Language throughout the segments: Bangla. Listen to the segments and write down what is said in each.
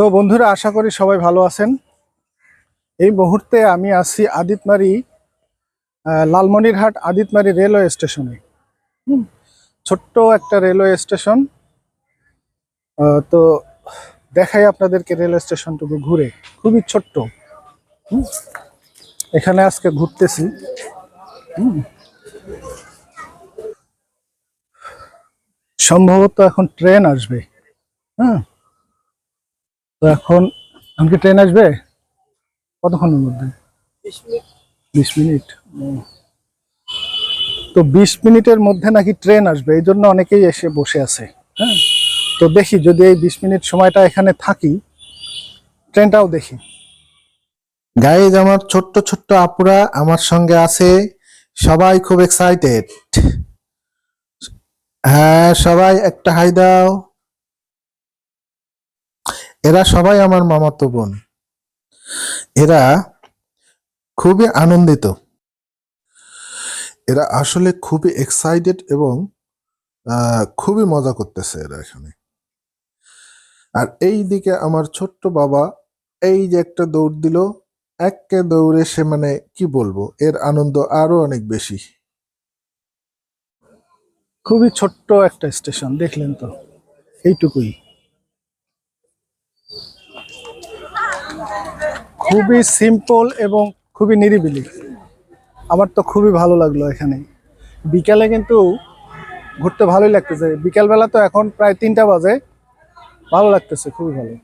তো বন্ধুরা, আশা করি সবাই ভালো আছেন। এই মুহূর্তে আমি আছি আদিতমারি লালমনিরহাট আদিতমারি রেলওয়ে স্টেশনে। ছোট্ট একটা রেলওয়ে স্টেশন। তো দেখাই আপনাদেরকে রেলওয়ে স্টেশনটুকু ঘুরে। খুবই ছোট্ট। এখানে আজকে ঘুরতেছি। সম্ভবত এখন ট্রেন আসবে। হ্যাঁ তো এখন আমাকে ট্রেন আসবে? কতক্ষণের মধ্যে? বিশ মিনিট। তো বিশ মিনিটের মধ্যে নাকি ট্রেন আসবে এই জন্য অনেকেই এসে বসে আছে হ্যাঁ? তো দেখি যদি এই বিশ মিনিট সময়টা এখানে থাকি ট্রেনটাও দেখি। গাইজ আমার ছোট্ট ছোট্ট আপুরা আমার সঙ্গে আছে সবাই খুব এক্সাইটেড হ্যাঁ সবাই একটা হাই দাও। এরা সবাই আমার মামাতো বোন। এরা খুবই আনন্দিত। এরা আসলে খুবই এক্সাইটেড এবং খুবই মজা করতেছে এরা এখানে। আর এই দিকে আমার ছোট্ট বাবা এই যে একটা দৌড় দিল, একে দৌড়ে সে মানে কি বলব, এর আনন্দ আরও অনেক বেশি। খুবই ছোট্ট একটা স্টেশন, দেখলেন তো? এইটুকুই। খুবই সিম্পল এবং খুবই নিরিবিলি। আমার তো খুবই ভালো লাগল এখানে। বিকালে কিন্তু ঘুরতে ভালোই লাগতেছে। বিকালবেলা তো এখন প্রায় তিনটা বাজে। ভালো লাগতেছে, খুবই ভালো।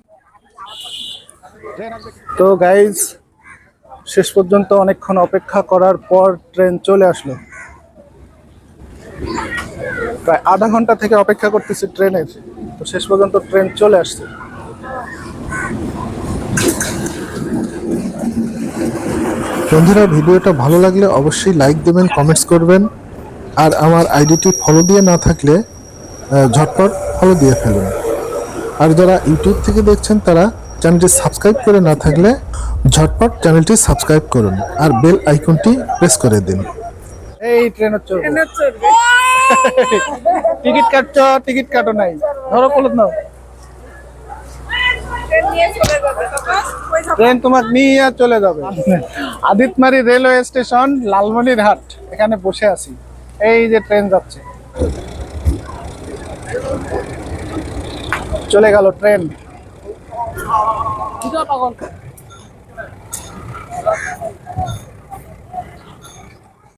তো গাইজ শেষ পর্যন্ত অনেকক্ষণ অপেক্ষা করার পর ট্রেন চলে আসলো। প্রায় আধা ঘণ্টা থেকে অপেক্ষা করতেছি ট্রেনের তো শেষ পর্যন্ত ট্রেন চলে আসছে। বন্ধুরা ভিডিওটা ভালো লাগলে অবশ্যই লাইক দেবেন কমেন্টস করবেন। আর আমার আইডিটি ফলো দিয়ে না থাকলে ঝটপট ফলো দিয়ে ফেলুন। আর যারা ইউটিউব থেকে দেখছেন তারা চ্যানেলটি সাবস্ক্রাইব করে না থাকলে ঝটপট চ্যানেলটি সাবস্ক্রাইব করুন। আর বেল আইকনটি প্রেস করে দিন। এই ট্রেনের চলবে টিকিট কাটছো টিকিট কাটো নাই। ধরো কলত নাও ট্রেন তোমার নিয়ে চলে যাবে। Aditmari railway station, Lalmonirhat. এখানে বসে আছি। এই যে ট্রেন যাচ্ছে। চলে গেল ট্রেন